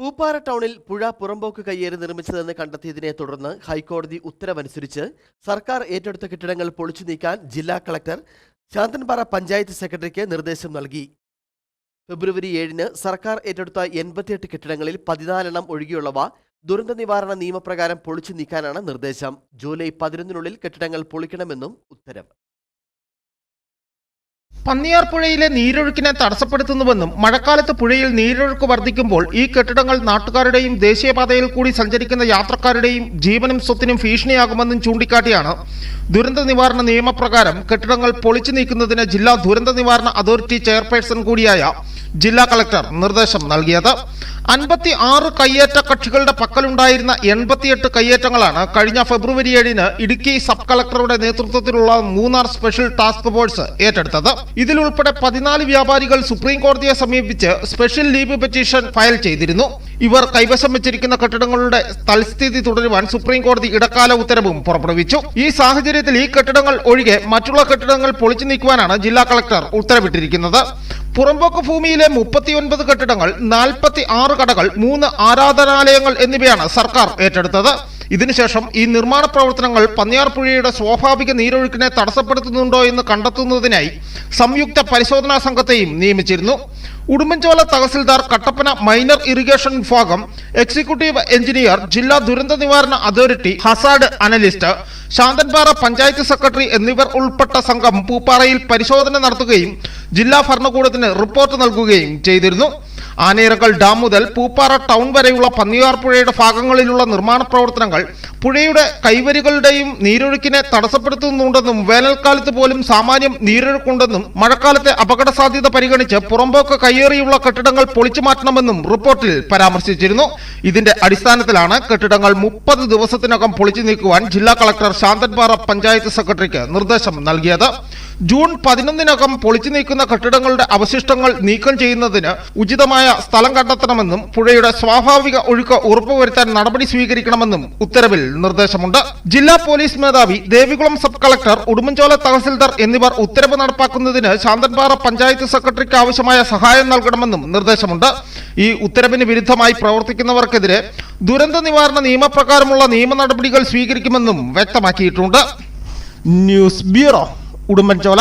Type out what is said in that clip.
പൂപ്പാറ ടൗണിൽ പുഴ പുറമ്പോക്ക് കയ്യേറി നിർമ്മിച്ചതെന്ന് കണ്ടെത്തിയതിനെ തുടർന്ന് ഹൈക്കോടതി ഉത്തരവനുസരിച്ച് സർക്കാർ ഏറ്റെടുത്ത കെട്ടിടങ്ങൾ പൊളിച്ചു നീക്കാൻ ജില്ലാ കളക്ടർ ശാന്തൻപാറ പഞ്ചായത്ത് സെക്രട്ടറിക്ക് നിർദ്ദേശം നൽകി. ഫെബ്രുവരി ഏഴിന് സർക്കാർ ഏറ്റെടുത്ത എൺപത്തിയെട്ട് കെട്ടിടങ്ങളിൽ പതിനാലെണ്ണം ഒഴികെയുള്ളവ ദുരന്ത നിവാരണ നിയമപ്രകാരം പൊളിച്ചു നീക്കാനാണ് നിർദ്ദേശം. ജൂലൈ പതിനൊന്നിനുള്ളിൽ കെട്ടിടങ്ങൾ പൊളിക്കണമെന്നും ഉത്തരവ്. പന്നിയാർ പുഴയിലെ നീരൊഴുക്കിനെ തടസ്സപ്പെടുത്തുന്നുവെന്നും മഴക്കാലത്ത് പുഴയിൽ നീരൊഴുക്ക് വർദ്ധിക്കുമ്പോൾ ഈ കെട്ടിടങ്ങൾ നാട്ടുകാരുടെയും ദേശീയപാതയിൽ കൂടി സഞ്ചരിക്കുന്ന യാത്രക്കാരുടെയും ജീവനും സ്വത്തിനും ഭീഷണിയാകുമെന്നും ചൂണ്ടിക്കാട്ടിയാണ് ദുരന്ത നിവാരണ നിയമപ്രകാരം കെട്ടിടങ്ങൾ പൊളിച്ചു നീക്കുന്നതിന് ജില്ലാ ദുരന്ത നിവാരണ അതോറിറ്റി ചെയർപേഴ്സൺ കൂടിയായ ജില്ലാ കളക്ടർ നിർദ്ദേശം നൽകിയത്. അൻപത്തി ആറ് കയ്യേറ്റ കക്ഷികളുടെ പക്കലുണ്ടായിരുന്ന എൺപത്തിയെട്ട് കയ്യേറ്റങ്ങളാണ് കഴിഞ്ഞ ഫെബ്രുവരി ഏഴിന് ഇടുക്കി സബ് കളക്ടറുടെ നേതൃത്വത്തിലുള്ള മൂന്നാർ സ്പെഷ്യൽ ടാസ്ക് ഫോഴ്സ് ഏറ്റെടുത്തത്. ഇതിലുൾപ്പെടെ പതിനാല് വ്യാപാരികൾ സുപ്രീം കോടതിയെ സമീപിച്ച് സ്പെഷ്യൽ ലീവ് പെറ്റീഷൻ ഫയൽ ചെയ്തിരുന്നു. ഇവർ കൈവശം വെച്ചിരിക്കുന്ന കെട്ടിടങ്ങളുടെ തൽസ്ഥിതി തുടരുവാൻ സുപ്രീം കോടതി ഇടക്കാല ഉത്തരവും പുറപ്പെടുവിച്ചു. ഈ സാഹചര്യത്തിൽ ഈ കെട്ടിടങ്ങൾ ഒഴികെ മറ്റുള്ള കെട്ടിടങ്ങൾ പൊളിച്ചു നീക്കുവാനാണ് ജില്ലാ കളക്ടർ ഉത്തരവിട്ടിരിക്കുന്നത്. പുറമ്പോക്ക് ഭൂമിയിലെ മുപ്പത്തിയൊൻപത് കെട്ടിടങ്ങൾ നാൽപ്പത്തി ആറ് കടകൾ മൂന്ന് ആരാധനാലയങ്ങൾ എന്നിവയാണ് സർക്കാർ ഏറ്റെടുത്തത്. ഇതിനുശേഷം ഈ നിർമ്മാണ പ്രവർത്തനങ്ങൾ പന്നിയാർപ്പുഴയുടെ സ്വാഭാവിക നീരൊഴുക്കിനെ തടസ്സപ്പെടുത്തുന്നുണ്ടോ എന്ന് കണ്ടെത്തുന്നതിനായി സംയുക്ത പരിശോധനാ സംഘത്തെയും നിയമിച്ചിരുന്നു. ഉടുമ്പൻചോല തഹസിൽദാർ കട്ടപ്പന മൈനർ ഇറിഗേഷൻ വിഭാഗം എക്സിക്യൂട്ടീവ് എഞ്ചിനീയർ ജില്ലാ ദുരന്ത നിവാരണ authority hazard analyst Santhanpara panchayat secretary എന്നിവർ ഉൾപ്പെട്ട സംഘം പൂപ്പാറയിൽ പരിശോധന നടത്തുകയും ജില്ലാ ഭരണകൂടത്തിന് റിപ്പോർട്ട് നൽകുകയും ചെയ്തിരുന്നു. ആനയിറക്കൽ ഡാം മുതൽ പൂപ്പാറ ടൗൺ വരെയുള്ള പന്നിയാർ പുഴയുടെ ഭാഗങ്ങളിലുള്ള നിർമ്മാണ പ്രവർത്തനങ്ങൾ പുഴയുടെ കൈവരികളുടെയും നീരൊഴുക്കിനെ തടസ്സപ്പെടുത്തുന്നുണ്ടെന്നും വേനൽക്കാലത്ത് പോലും സാമാന്യം നീരൊഴുക്കുണ്ടെന്നും മഴക്കാലത്തെ അപകട സാധ്യത പരിഗണിച്ച് പുറമ്പോക്ക് കയ്യേറിയുള്ള കെട്ടിടങ്ങൾ പൊളിച്ചു മാറ്റണമെന്നും റിപ്പോർട്ടിൽ പരാമർശിച്ചിരുന്നു. ഇതിന്റെ അടിസ്ഥാനത്തിലാണ് കെട്ടിടങ്ങൾ മുപ്പത് ദിവസത്തിനകം പൊളിച്ചു നീക്കുവാൻ ജില്ലാ കളക്ടർ ശാന്തൻപാറ പഞ്ചായത്ത് സെക്രട്ടറിക്ക് നിർദ്ദേശം നൽകിയത്. ജൂൺ പതിനൊന്നിനകം പൊളിച്ചു നീക്കുന്ന കെട്ടിടങ്ങളുടെ അവശിഷ്ടങ്ങൾ നീക്കം ചെയ്യുന്നതിന് ഉചിതമായ സ്ഥലം കണ്ടെത്തണമെന്നും പുഴയുടെ സ്വാഭാവിക ഒഴുക്ക് ഉറപ്പുവരുത്താൻ നടപടി സ്വീകരിക്കണമെന്നും ഉത്തരവിൽ നിർദ്ദേശമുണ്ട്. ജില്ലാ പോലീസ് മേധാവി ദേവികുളം സബ് കളക്ടർ ഉടുമ്പൻചോല തഹസിൽദാർ എന്നിവർ ഉത്തരവ് നടപ്പാക്കുന്നതിന് ശാന്തൻപാറ പഞ്ചായത്ത് സെക്രട്ടറിക്ക് ആവശ്യമായ സഹായം നൽകണമെന്നും നിർദ്ദേശമുണ്ട്. ഈ ഉത്തരവിന് വിരുദ്ധമായി പ്രവർത്തിക്കുന്നവർക്കെതിരെ ദുരന്ത നിവാരണ നിയമപ്രകാരമുള്ള നിയമ നടപടികൾ സ്വീകരിക്കുമെന്നും വ്യക്തമാക്കിയിട്ടുണ്ട്. News bureau. ഉടുമ്പൻചോല